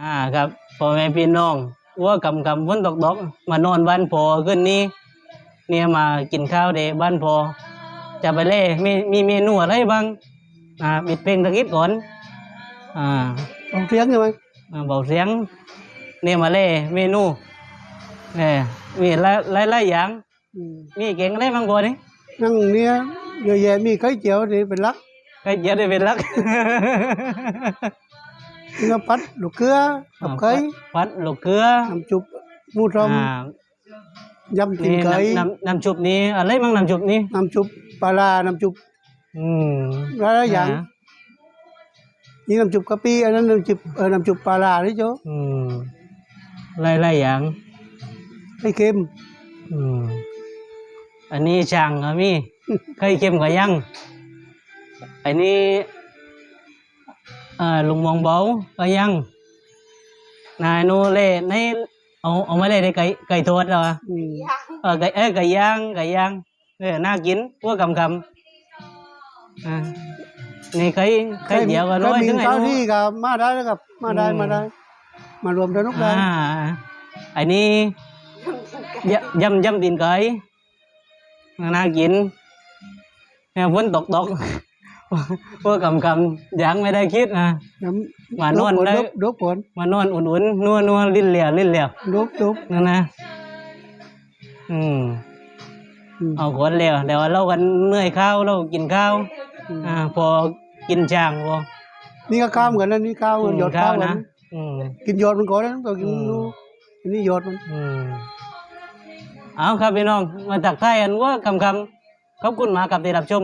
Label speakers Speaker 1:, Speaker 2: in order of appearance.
Speaker 1: อ่าครับพ่อแม่พี่น้องว่ากำกำฝนตกตกมานอนบ้านพอขึ้นนี้เนี่ยมากินข้าวเดบ้านพอ จะไปเล่มีมีเมนูอะไรบ้างอ่าปิดเพลงตะกี้ก่อนอ่า
Speaker 2: ลองเสียงใช่ไหม
Speaker 1: อ่าเบาเสียงเนี่ยมาเล่เมนูเออมีหลายหลายหลายอย่าง
Speaker 2: อืม
Speaker 1: มีเก่งอะไรบ้างพอนี่
Speaker 2: นั่งเนี่ยเยอะแยะมีไข่เจียวนี่เป็นหลัก
Speaker 1: ใครเยอะได้เป็นหลัก
Speaker 2: มีน้ำพัดลูกเกลือกับไข่
Speaker 1: พัดลูกเกลือ
Speaker 2: น้ำจุบหมูทอม
Speaker 1: อ่ายำ
Speaker 2: ตีน
Speaker 1: นี่
Speaker 2: ไก่
Speaker 1: น้ำน้ำน้ำชุบนี้อะไรบ้างน้ำชุบนี้
Speaker 2: น้ำจุบปลาร้าน้ำจุบ
Speaker 1: อืม
Speaker 2: หลายๆอย่าง
Speaker 1: อ่
Speaker 2: นี่น้ำจุบกะปิอันนั้นน้ำจุบเออน้ำจุบปลาร้าที่โจ
Speaker 1: อืมหลายหลายอย่าง
Speaker 2: ให้เค็ม
Speaker 1: อืมอันนี้ช่างก็มีเคยเข้มกับยังอันนี้อ่า ลุงมองเบาก็ยังนายนูเล่ในเอาเอามาเล่ได้ไก่ไก่ทอดเหรอ
Speaker 2: อืม
Speaker 1: เออไก่เอ้ยไก่ย่างไก่ย่างเออน่ากินพวกกำกำอ่านี่ไก่ไก่เดียวก็ร้อย
Speaker 2: ใคร
Speaker 1: ถึ
Speaker 2: มี
Speaker 1: งไอ้
Speaker 2: เท่า
Speaker 1: นู้น
Speaker 2: ที่กับมาได้แล้วกับมาได้
Speaker 1: อืม
Speaker 2: มาได้ มารวมสนุกได้
Speaker 1: อ่าอันนี้ยำยำยำตีนไก่น่ากินเนี่ยฝนตกตกพ วกกำกำยังไม่ได้คิดนะ
Speaker 2: น้ำ
Speaker 1: มานอนได้
Speaker 2: ดบดบผล
Speaker 1: มานอนอุ่นๆนัวนัวลิ้นเหลี่ยลิ้นเหลี่ย
Speaker 2: ดบดบ
Speaker 1: นั่นนะอืม
Speaker 2: อืม
Speaker 1: เอาขวดเหลี่ยวเดี๋ยวเรากันเหนื่อยข้าวเรากินข้าว
Speaker 2: อืม
Speaker 1: อ่า พอกินช่างพอ
Speaker 2: นี่ก็ข้ามกันนะนี่ข้าวกันหยอดข้าวกั
Speaker 1: นะ
Speaker 2: น
Speaker 1: อืม
Speaker 2: กินหยอดมันก่อนนะต้องกิน
Speaker 1: อืม
Speaker 2: นู้อันนี้หยอดมัน
Speaker 1: อืมเอาครับพี่น้องมาตักทายกันว่ากำคำขอบคุณมากกับที่รับชม